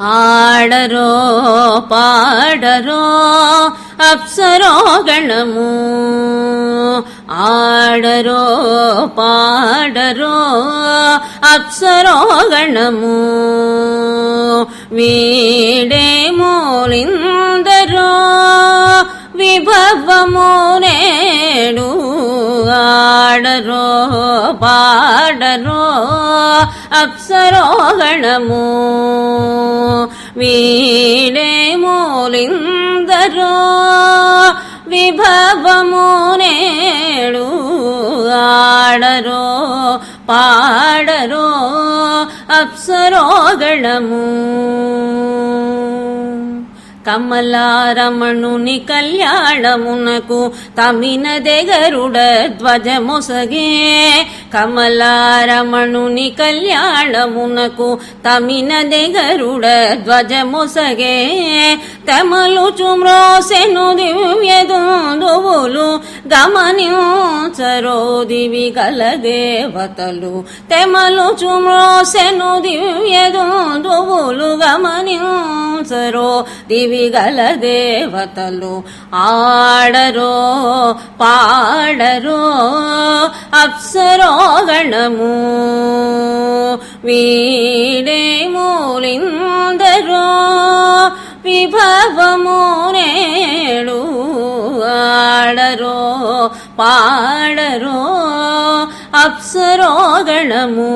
ఆడరో పాడరో అప్సరో గణము ఆడరో పాడరో అప్సరో గణము వీడే అప్సరో గణము వీడే మూలిందరో విభవము నేడు ఆడరో పాడరో అప్సరోగణము. కమలారమణుని కళ్యాణమునకు తమిన దెగరుడ ధ్వజమొసగే కమలారమణుని కళ్యాణమునకు తమిన దెగరుడ ధ్వజముసగే. తమలు చుమ్రోసెను దివ్యదువులు గమనించరో దివి గల దేవతలు. తెమలు చుమ్రోసెను దివ్యదువులు గమనించరో దివి గల దేవతలు. ఆడరో పాడరో అప్సరో గణము వీడే మూలిందరో విభవము నేడు ఆడరో పాడరో అప్సరో గణము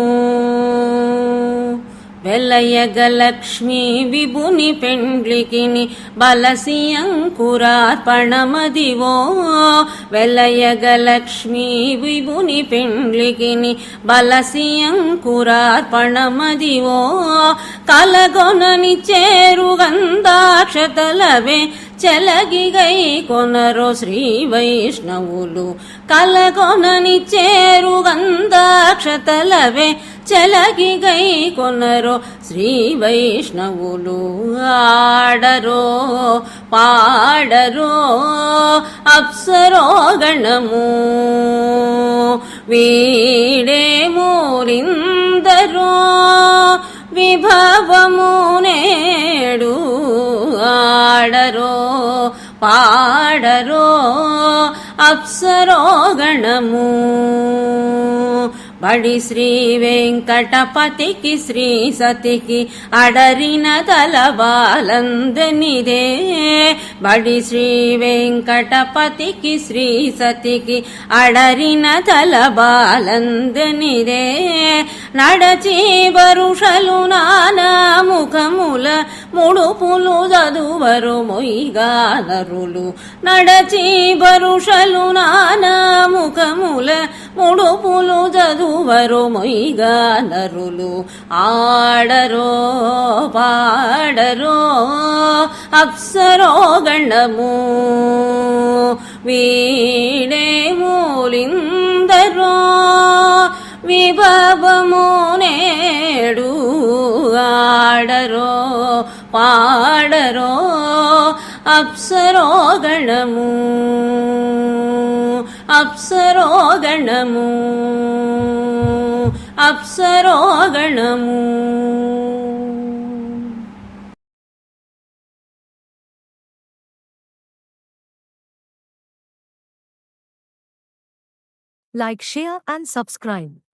వెలయగలక్ష్మి విభుని పెండ్లికిని బలసియంకురార్పణమదివో. అంకురార్పణమదివో వెలయగలక్ష్మి విభుని పెండ్లికిని బలసియంకురార్పణమదివో. కలగొనని చేరుగంధాక్షతలవే చెలగిగై కొనరో శ్రీ వైష్ణవులు. కలగొనని చేరుగంధాక్షతలవే చెలగి గై కొనరో శ్రీ వైష్ణవులు ఆడరో పాడరో అప్సరో గణము. వీడే మూరిందరో విభవము నేడు ఆడరో పాడరో అప్సరో గణము. పడి శ్రీ వెంకటపతికి శ్రీ సతికి అడరిన తలబాలందనిదే బడి శ్రీ వెంకటపతికి శ్రీ సతికి అడరిన తలబాలందనిదే నడచి వరుషలు నానా ముఖముల ముడుపులు చదువరు మొయ్యిగా నరులు నడచి వరుషలు నానా ముఖముల ముడుపులు చదువరు మొయ్యిగా నరులు ఆడరో పాడరో అప్సరో గణము. వీడే మూలిందరో విభవము నేడు ఆడరో పాడరో అప్సరో గణము. అప్సరో గణము అప్సరో గణము Like, share, and subscribe.